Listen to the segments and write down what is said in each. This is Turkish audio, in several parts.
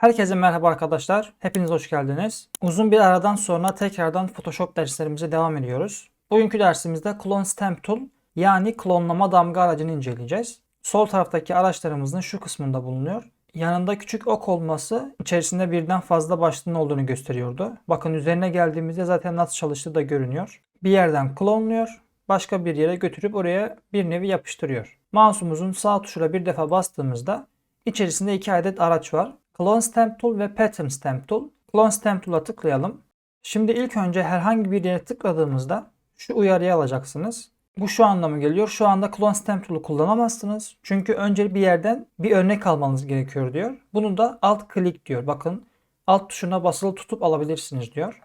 Herkese merhaba arkadaşlar. Hepiniz hoş geldiniz. Uzun bir aradan sonra tekrardan Photoshop derslerimize devam ediyoruz. Bugünkü dersimizde Clone Stamp Tool yani klonlama damga aracını inceleyeceğiz. Sol taraftaki araçlarımızın şu kısmında bulunuyor. Yanında küçük ok olması içerisinde birden fazla başlığın olduğunu gösteriyordu. Bakın üzerine geldiğimizde zaten nasıl çalıştığı da görünüyor. Bir yerden klonluyor, başka bir yere götürüp oraya bir nevi yapıştırıyor. Mouse'umuzun sağ tuşuna bir defa bastığımızda içerisinde iki adet araç var. Clone Stamp Tool ve Pattern Stamp Tool. Clone Stamp Tool'a tıklayalım. Şimdi ilk önce herhangi bir yere tıkladığımızda şu uyarıyı alacaksınız. Bu şu anlamı geliyor. Şu anda Clone Stamp Tool'u kullanamazsınız. Çünkü önce bir yerden bir örnek almanız gerekiyor diyor. Bunu da alt klik diyor. Bakın alt tuşuna basılı tutup alabilirsiniz diyor.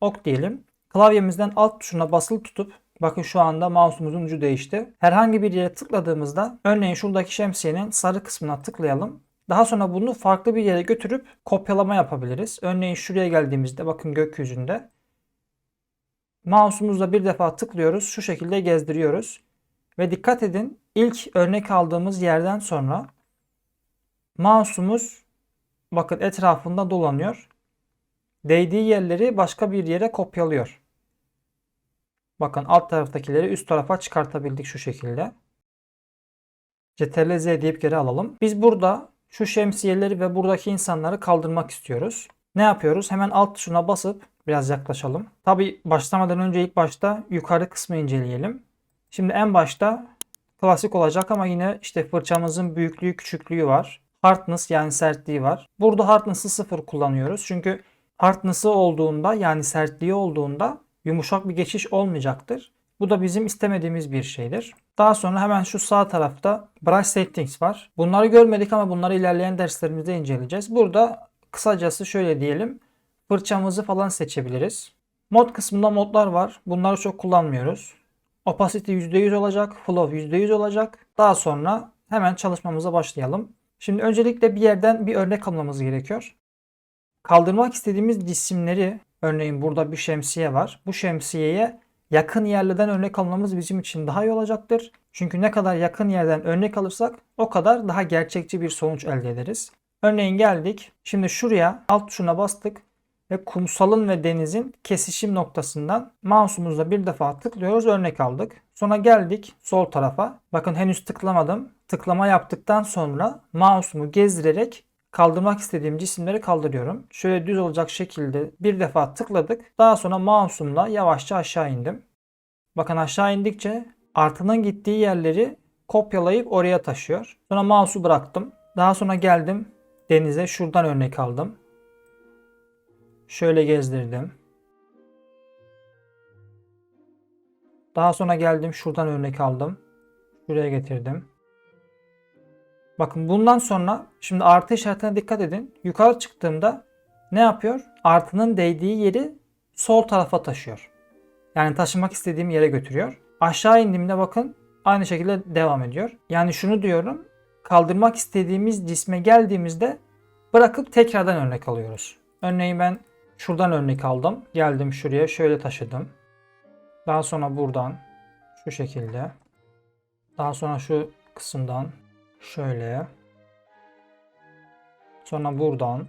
Ok diyelim. Klavyemizden alt tuşuna basılı tutup bakın şu anda mouse'umuzun ucu değişti. Herhangi bir yere tıkladığımızda örneğin şuradaki şemsiyenin sarı kısmına tıklayalım. Daha sonra bunu farklı bir yere götürüp kopyalama yapabiliriz. Örneğin şuraya geldiğimizde bakın gökyüzünde mouse'umuzla bir defa tıklıyoruz. Şu şekilde gezdiriyoruz. Ve dikkat edin ilk örnek aldığımız yerden sonra mouse'umuz bakın etrafında dolanıyor. Değdiği yerleri başka bir yere kopyalıyor. Bakın alt taraftakileri üst tarafa çıkartabildik şu şekilde. Ctrl Z deyip geri alalım. Biz burada şu şemsiyeleri ve buradaki insanları kaldırmak istiyoruz. Ne yapıyoruz? Hemen alt tuşuna basıp biraz yaklaşalım. Tabi başlamadan önce ilk başta yukarı kısmı inceleyelim. Şimdi en başta klasik olacak ama yine işte fırçamızın büyüklüğü küçüklüğü var. Hardness yani sertliği var. Burada hardness'ı sıfır kullanıyoruz. Çünkü hardness'ı olduğunda yani sertliği olduğunda yumuşak bir geçiş olmayacaktır. Bu da bizim istemediğimiz bir şeydir. Daha sonra hemen şu sağ tarafta Brush Settings var. Bunları görmedik ama bunları ilerleyen derslerimizde inceleyeceğiz. Burada kısacası şöyle diyelim. Fırçamızı falan seçebiliriz. Mod kısmında modlar var. Bunları çok kullanmıyoruz. Opacity %100 olacak. Flow %100 olacak. Daha sonra hemen çalışmamıza başlayalım. Şimdi öncelikle bir yerden bir örnek almamız gerekiyor. Kaldırmak istediğimiz cisimleri örneğin burada bir şemsiye var. Bu şemsiyeye yakın yerlerden örnek almamız bizim için daha iyi olacaktır. Çünkü ne kadar yakın yerden örnek alırsak o kadar daha gerçekçi bir sonuç elde ederiz. Örneğin geldik. Şimdi şuraya alt tuşuna bastık ve kumsalın ve denizin kesişim noktasından mouse'umuzla bir defa tıklıyoruz örnek aldık. Sonra geldik sol tarafa. Bakın henüz tıklamadım. Tıklama yaptıktan sonra mouse'umu gezdirerek kaldırmak istediğim cisimleri kaldırıyorum. Şöyle düz olacak şekilde bir defa tıkladık. Daha sonra mouse'umla yavaşça aşağı indim. Bakın aşağı indikçe artının gittiği yerleri kopyalayıp oraya taşıyor. Sonra mouse'u bıraktım. Daha sonra geldim denize şuradan örnek aldım. Şöyle gezdirdim. Daha sonra geldim şuradan örnek aldım. Şuraya getirdim. Bakın bundan sonra şimdi artı işaretine dikkat edin. Yukarı çıktığımda ne yapıyor? Artının değdiği yeri sol tarafa taşıyor. Yani taşımak istediğim yere götürüyor. Aşağı indiğimde bakın aynı şekilde devam ediyor. Yani şunu diyorum. Kaldırmak istediğimiz cisme geldiğimizde bırakıp tekrardan örnek alıyoruz. Örneğin ben şuradan örnek aldım. Geldim şuraya şöyle taşıdım. Daha sonra buradan şu şekilde. Daha sonra şu kısımdan Şöyle. Sonra buradan.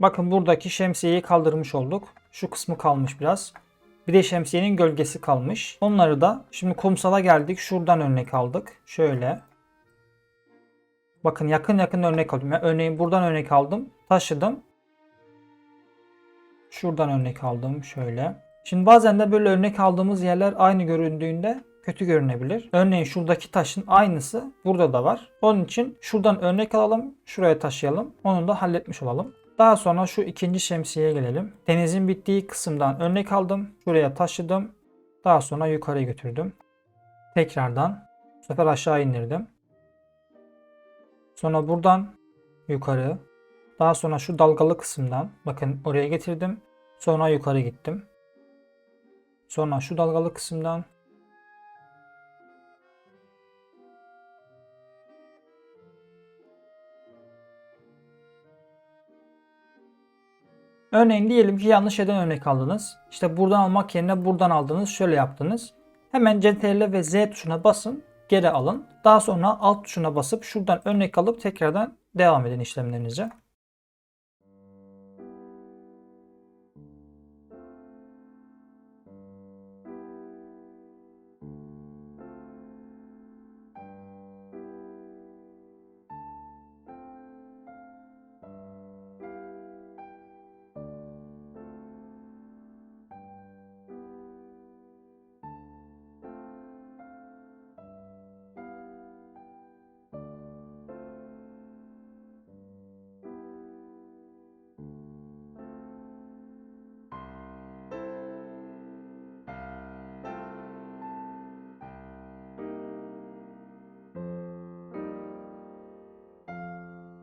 Bakın buradaki şemsiyeyi kaldırmış olduk. Şu kısmı kalmış biraz. Bir de şemsiyenin gölgesi kalmış. Onları da şimdi kumsala geldik. Şuradan örnek aldık. Şöyle. Bakın yakın yakın örnek aldım. Yani örneğin buradan örnek aldım. Taşıdım. Şuradan örnek aldım. Şöyle. Şimdi bazen de böyle örnek aldığımız yerler aynı göründüğünde kötü görünebilir. Örneğin şuradaki taşın aynısı burada da var. Onun için şuradan örnek alalım. Şuraya taşıyalım. Onu da halletmiş olalım. Daha sonra şu ikinci şemsiyeye gelelim. Denizin bittiği kısımdan örnek aldım. Şuraya taşıdım. Daha sonra yukarı götürdüm. Tekrardan bu sefer aşağı indirdim. Sonra buradan yukarı. Daha sonra şu dalgalı kısımdan bakın oraya getirdim. Sonra yukarı gittim. Sonra şu dalgalı kısımdan Örneğin diyelim ki yanlış yerden örnek aldınız. İşte buradan almak yerine buradan aldınız. Şöyle yaptınız. Hemen CTRL ve Z tuşuna basın. Geri alın. Daha sonra alt tuşuna basıp şuradan örnek alıp tekrardan devam edin işlemlerinize.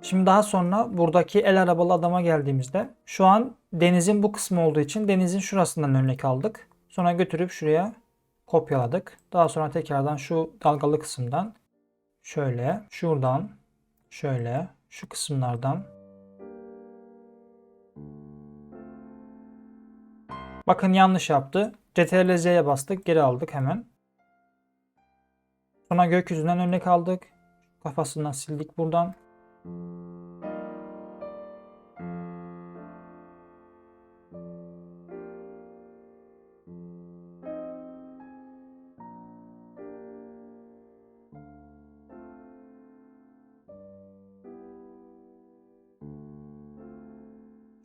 Şimdi daha sonra buradaki el arabalı adama geldiğimizde şu an denizin bu kısmı olduğu için denizin şurasından örnek aldık. Sonra götürüp şuraya kopyaladık. Daha sonra tekrardan şu dalgalı kısımdan şöyle, şuradan, şöyle, şu kısımlardan Bakın yanlış yaptı. Ctrl Z'ye bastık. Geri aldık hemen. Sonra gökyüzünden örnek aldık. Kafasından sildik buradan.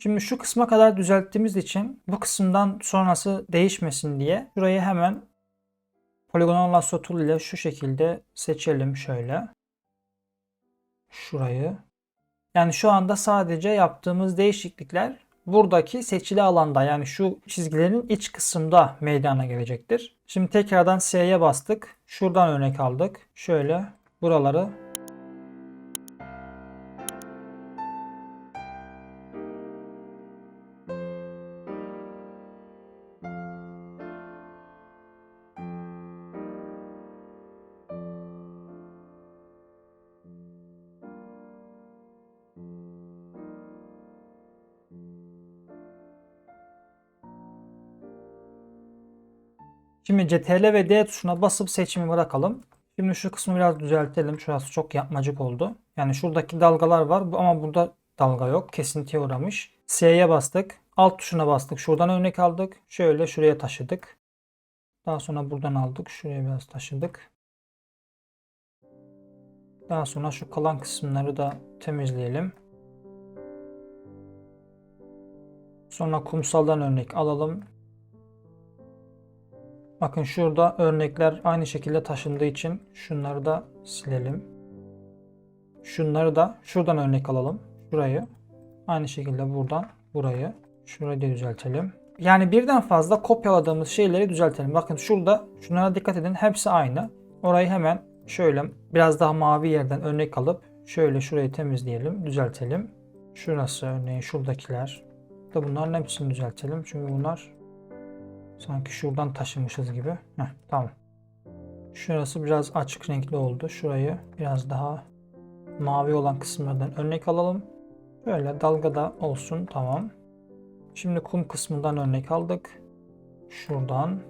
Şimdi şu kısma kadar düzelttiğimiz için bu kısımdan sonrası değişmesin diye şurayı hemen poligonal lasso tool ile şu şekilde seçelim şöyle. Şurayı. Yani şu anda sadece yaptığımız değişiklikler buradaki seçili alanda yani şu çizgilerin iç kısımda meydana gelecektir. Şimdi tekrardan S'ye bastık. Şuradan örnek aldık. Şöyle buraları Şimdi CTRL ve D tuşuna basıp seçimi bırakalım. Şimdi şu kısmı biraz düzeltelim. Şurası çok yapmacık oldu. Yani şuradaki dalgalar var ama burada dalga yok. Kesintiye uğramış. S'ye bastık. Alt tuşuna bastık. Şuradan örnek aldık. Şöyle şuraya taşıdık. Daha sonra buradan aldık. Şuraya biraz taşıdık. Daha sonra şu kalan kısımları da temizleyelim. Sonra kumsaldan örnek alalım. Bakın şurada örnekler aynı şekilde taşındığı için şunları da silelim. Şunları da şuradan örnek alalım. Şurayı. Aynı şekilde buradan burayı. Şurayı da düzeltelim. Yani birden fazla kopyaladığımız şeyleri düzeltelim. Bakın şurada şunlara dikkat edin. Hepsi aynı. Orayı hemen şöyle biraz daha mavi yerden örnek alıp şöyle şurayı temizleyelim. Düzeltelim. Şurası örneğin şuradakiler. Da bunların hepsini düzeltelim. Çünkü bunlar Sanki şuradan taşımışız gibi. Heh, tamam. Şurası biraz açık renkli oldu. Şurayı biraz daha mavi olan kısımlardan örnek alalım. Böyle dalgada olsun. Tamam. Şimdi kum kısmından örnek aldık. Şuradan.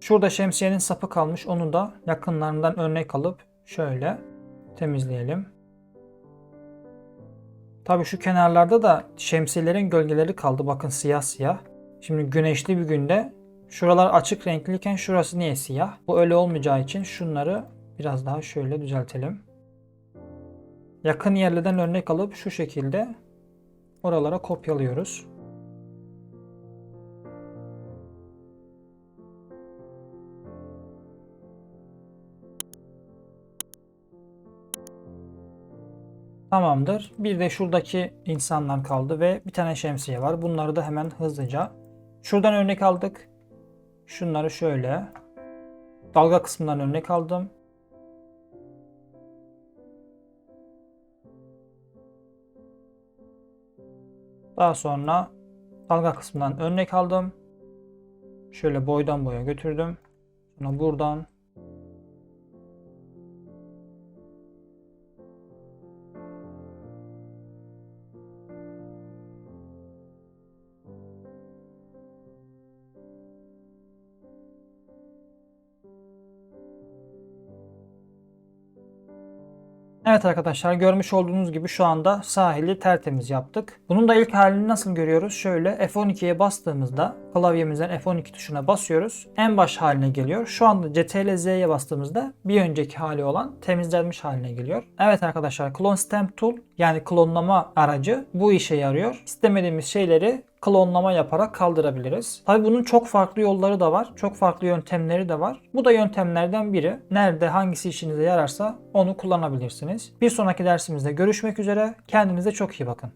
Şurada şemsiyenin sapı kalmış. Onu da yakınlarından örnek alıp şöyle temizleyelim. Tabii şu kenarlarda da şemsiyelerin gölgeleri kaldı. Bakın siyah siyah. Şimdi güneşli bir günde şuralar açık renkliyken şurası niye siyah? Bu öyle olmayacağı için şunları biraz daha şöyle düzeltelim. Yakın yerlerden örnek alıp şu şekilde oralara kopyalıyoruz. Tamamdır. Bir de şuradaki insanlar kaldı ve bir tane şemsiye var. Bunları da hemen hızlıca. Şuradan örnek aldık. Şunları şöyle. Dalga kısmından örnek aldım. Daha sonra dalga kısmından örnek aldım. Şöyle boydan boya götürdüm. Sonra buradan Evet arkadaşlar görmüş olduğunuz gibi şu anda sahili tertemiz yaptık. Bunun da ilk halini nasıl görüyoruz? Şöyle F12'ye bastığımızda klavyemizden F12 tuşuna basıyoruz. En baş haline geliyor. Şu anda CTRL Z'ye bastığımızda bir önceki hali olan temizlenmiş haline geliyor. Evet arkadaşlar Clone Stamp Tool yani klonlama aracı bu işe yarıyor. İstemediğimiz şeyleri klonlama yaparak kaldırabiliriz. Tabi bunun çok farklı yolları da var. Çok farklı yöntemleri de var. Bu da yöntemlerden biri. Nerede hangisi işinize yararsa onu kullanabilirsiniz. Bir sonraki dersimizde görüşmek üzere. Kendinize çok iyi bakın.